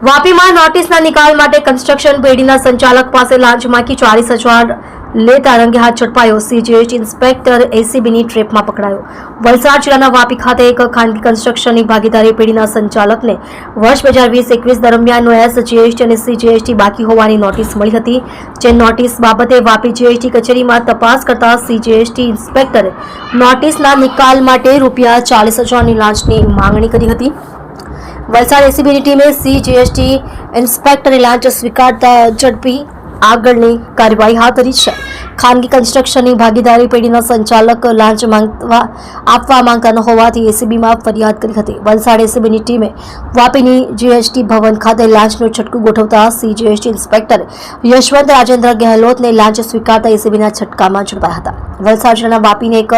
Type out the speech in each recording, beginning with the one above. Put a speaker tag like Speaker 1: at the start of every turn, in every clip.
Speaker 1: વાપીમાં નોટિસના નિકાલ માટે કન્સ્ટ્રક્શન પેઢીના સંચાલક પાસે લાંચ માંગી ચાલીસ હજાર લેતા રંગે હાથ ઝડપાયો. સીજીએચ ઇન્સ્પેક્ટર એસીબીની ટ્રેપમાં પકડાયો. વલસાડ જિલ્લાના વાપી ખાતે એક ખાનગી કન્સ્ટ્રક્શનની ભાગીદારી પેઢીના સંચાલકને વર્ષ બે હજાર વીસ એકવીસ દરમિયાનનો એસ જીએસટી અને સીજીએસટી બાકી હોવાની નોટિસ મળી હતી, જે નોટિસ બાબતે વાપી જીએસટી કચેરીમાં તપાસ કરતા સીજીએસટી ઇન્સ્પેક્ટરે નોટિસના નિકાલ માટે રૂપિયા ચાલીસ હજારની લાંચની માંગણી કરી હતી. વલસાડ એસીબીની ટીમે સી જીએસટી ઇન્સ્પેક્ટરે લાંચ સ્વીકારતા ઝડપી આગળની કાર્યવાહી હાથ ધરી છે. ખાનગી કન્સ્ટ્રક્શનની ભાગીદારી પેઢીના સંચાલક લાંચ માંગવા આપવા માંગતા ન હોવાથી એસીબીમાં ફરિયાદ કરી હતી. વલસાડ એસીબીની ટીમે વાપીની જીએસટી ભવન ખાતે લાંચનું છટકું ગોઠવતા C GST inspector Yashwant Rajendra ગેહલોતને લાંચ સ્વીકારતા એસીબીના છટકામાં ઝડપાયા હતા. વલસાડ જિલ્લાના વાપીને એક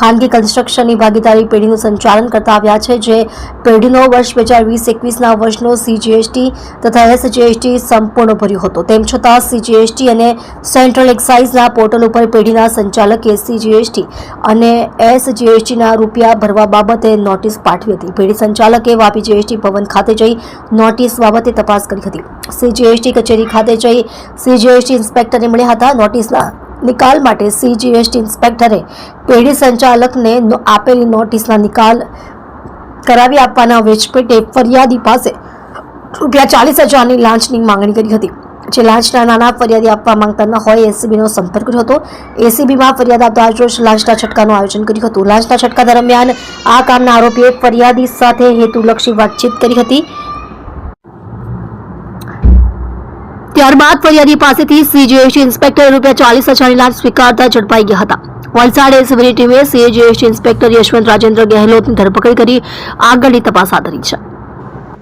Speaker 1: ખાનગી કન્સ્ટ્રક્શનની ભાગીદારી પેઢીનું સંચાલન કરતા આવ્યા છે, જે પેઢીનો વર્ષ બે હજાર વીસ એકવીસના વર્ષનો સીજીએસટી તથા એસજીએસટી સંપૂર્ણ ભર્યો હતો. તેમ છતાં સીજીએસટી અને સેન્ટ્રલ એક્સાઇઝના પોર્ટલ ઉપર પેઢીના સંચાલકે સીજીએસટી અને એસજીએસટીના રૂપિયા ભરવા બાબતે નોટિસ પાઠવી હતી. પેઢી સંચાલકે વાપી જીએસટી ભવન ખાતે જઈ નોટિસ બાબતે તપાસ કરી હતી. સીજીએસટી કચેરી ખાતે જઈ સીજીએસટી ઇન્સ્પેક્ટરને મળ્યા હતા. નોટિસના નિકાલ માટે સીજીએસટી ઇન્સ્પેક્ટરે પેઢી સંચાલકને આપેલી નોટિસના નિકાલ કરાવી આપવાના વેચપેટે ફરિયાદી પાસે રૂપિયા ચાલીસ હજારની લાંચની માંગણી કરી હતી. જે લાંચના નાના ફરિયાદી આપવા માંગતા ન હોય એસીબીનો સંપર્ક કર્યો હતો. એસીબીમાં ફરિયાદ આપતા આજરોજ લાંચના છટકાનું આયોજન કર્યું હતું. લાંચના છટકા દરમિયાન આ કામના આરોપીએ ફરિયાદી સાથે હેતુલક્ષી વાતચીત કરી હતી. ત્યારબાદ ફરિયાદી પાસેથી સીજીએસટી ઇન્સ્પેક્ટર રૂપિયા ચાલીસ હજારની લાંચ સ્વીકારતા ઝડપાઈ ગયા હતા. વલસાડ એસીબીની ટીમે સીજીએસટી ઇન્સ્પેક્ટર યશવંત રાજેન્દ્ર ગેહલોતની ધરપકડ કરી આગળની તપાસ હાથ ધરી છે.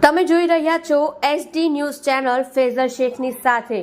Speaker 2: તમે જોઈ રહ્યા છો એસડી ન્યૂઝ ચેનલ ફેઝર શેખની સાથે.